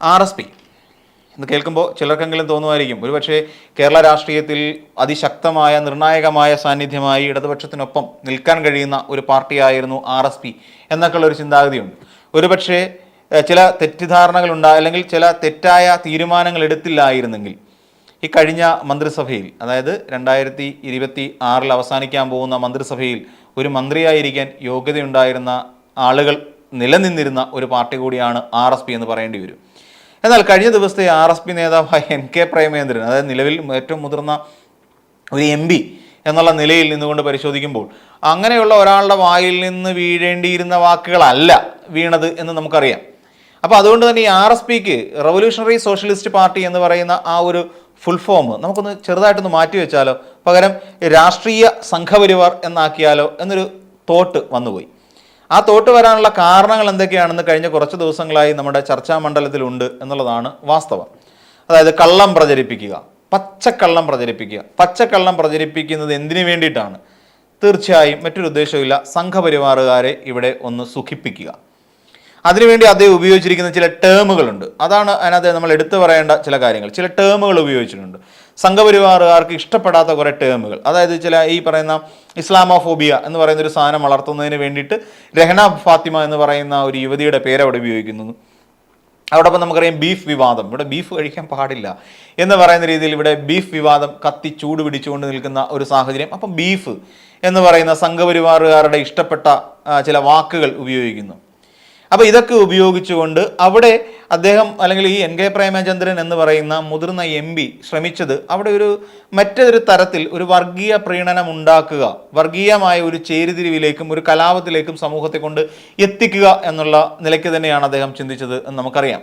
R S P. എന്ന് കേൾക്കുമ്പോൾ ചിലർക്കെങ്കിലും തോന്നുമായിരിക്കും. ഒരുപക്ഷെ കേരള രാഷ്ട്രീയത്തിൽ അതിശക്തമായ നിർണായകമായ സാന്നിധ്യമായി ഇടതുപക്ഷത്തിനൊപ്പം നിൽക്കാൻ കഴിയുന്ന ഒരു പാർട്ടിയായിരുന്നു ആർ എസ് പി എന്നൊക്കെയുള്ള ഒരു ചിന്താഗതിയുണ്ട്. ഒരുപക്ഷെ ചില തെറ്റിദ്ധാരണകൾ ഉണ്ടാ അല്ലെങ്കിൽ ചില തെറ്റായ തീരുമാനങ്ങൾ എടുത്തില്ലായിരുന്നെങ്കിൽ ഈ കഴിഞ്ഞ മന്ത്രിസഭയിൽ അതായത് രണ്ടായിരത്തി ഇരുപത്തി ആറിൽ അവസാനിക്കാൻ പോകുന്ന മന്ത്രിസഭയിൽ ഒരു മന്ത്രിയായിരിക്കാൻ യോഗ്യതയുണ്ടായിരുന്ന ആളുകൾ നിലനിന്നിരുന്ന ഒരു പാർട്ടി കൂടിയാണ് ആർ എസ് പി എന്ന് പറയേണ്ടി വരും. എന്നാൽ കഴിഞ്ഞ ദിവസത്തെ ആർ എസ് പി നേതാവായ എൻ കെ പ്രേമേന്ദ്രൻ അതായത് നിലവിൽ ഏറ്റവും മുതിർന്ന ഒരു എം പി എന്നുള്ള നിലയിൽ നിന്നുകൊണ്ട് പരിശോധിക്കുമ്പോൾ അങ്ങനെയുള്ള ഒരാളുടെ വായിൽ നിന്ന് വീഴേണ്ടിയിരുന്ന വാക്കുകളല്ല വീണത് എന്ന് നമുക്കറിയാം. അപ്പോൾ അതുകൊണ്ട് തന്നെ ഈ ആർ എസ് പിക്ക് റവല്യൂഷണറി സോഷ്യലിസ്റ്റ് പാർട്ടി എന്ന് പറയുന്ന ആ ഒരു ഫുൾ ഫോം നമുക്കൊന്ന് ചെറുതായിട്ടൊന്ന് മാറ്റി വെച്ചാലോ? പകരം രാഷ്ട്രീയ സംഘപരിവാർ എന്നാക്കിയാലോ എന്നൊരു തോട്ട് വന്നുപോയി. ആ തോട്ട് വരാനുള്ള കാരണങ്ങൾ എന്തൊക്കെയാണെന്ന് കഴിഞ്ഞ കുറച്ച് ദിവസങ്ങളായി നമ്മുടെ ചർച്ചാ മണ്ഡലത്തിലുണ്ട് എന്നുള്ളതാണ് വാസ്തവം. അതായത് കള്ളം പ്രചരിപ്പിക്കുക പച്ചക്കള്ളം പ്രചരിപ്പിക്കുക. പച്ചക്കള്ളം പ്രചരിപ്പിക്കുന്നത് എന്തിനു വേണ്ടിയിട്ടാണ്? തീർച്ചയായും മറ്റൊരു ഉദ്ദേശമില്ല സംഘപരിവാറുകാരെ ഇവിടെ ഒന്ന് സുഖിപ്പിക്കുക. അതിനുവേണ്ടി അദ്ദേഹം ഉപയോഗിച്ചിരിക്കുന്ന ചില ടേമുകളുണ്ട് അതാണ് അതിനകത്ത് നമ്മൾ എടുത്തു പറയേണ്ട ചില കാര്യങ്ങൾ. ചില ടേമുകൾ ഉപയോഗിച്ചിട്ടുണ്ട്. സംഘപരിവാറുകാർക്ക് ഇഷ്ടപ്പെടാത്ത കുറേ ടേമുകൾ അതായത് ചില ഈ പറയുന്ന ഇസ്ലാമോഫോബിയ എന്ന് പറയുന്ന ഒരു സാധനം വളർത്തുന്നതിന് വേണ്ടിയിട്ട് രഹന ഫാത്തിമ എന്ന് പറയുന്ന ഒരു യുവതിയുടെ പേര് അവിടെ ഉപയോഗിക്കുന്നു. അതോടൊപ്പം നമുക്കറിയാം ബീഫ് വിവാദം. ഇവിടെ ബീഫ് കഴിക്കാൻ പാടില്ല എന്ന് പറയുന്ന രീതിയിൽ ഇവിടെ ബീഫ് വിവാദം കത്തി ചൂട് പിടിച്ചുകൊണ്ട് നിൽക്കുന്ന ഒരു സാഹചര്യം. അപ്പം ബീഫ് എന്ന് പറയുന്ന സംഘപരിവാറുകാരുടെ ഇഷ്ടപ്പെട്ട ചില വാക്കുകൾ ഉപയോഗിക്കുന്നു. അപ്പോൾ ഇതൊക്കെ ഉപയോഗിച്ചുകൊണ്ട് അവിടെ അദ്ദേഹം അല്ലെങ്കിൽ ഈ എൻ കെ പ്രേമചന്ദ്രൻ എന്ന് പറയുന്ന മുതിർന്ന എം പി ശ്രമിച്ചത് അവിടെ ഒരു മറ്റൊരു തരത്തിൽ ഒരു വർഗീയ പ്രീണനം ഉണ്ടാക്കുക വർഗീയമായ ഒരു ചേരിതിരിവിലേക്കും ഒരു കലാപത്തിലേക്കും സമൂഹത്തെ കൊണ്ട് എത്തിക്കുക എന്നുള്ള നിലയ്ക്ക് തന്നെയാണ് അദ്ദേഹം ചിന്തിച്ചത് എന്ന് നമുക്കറിയാം.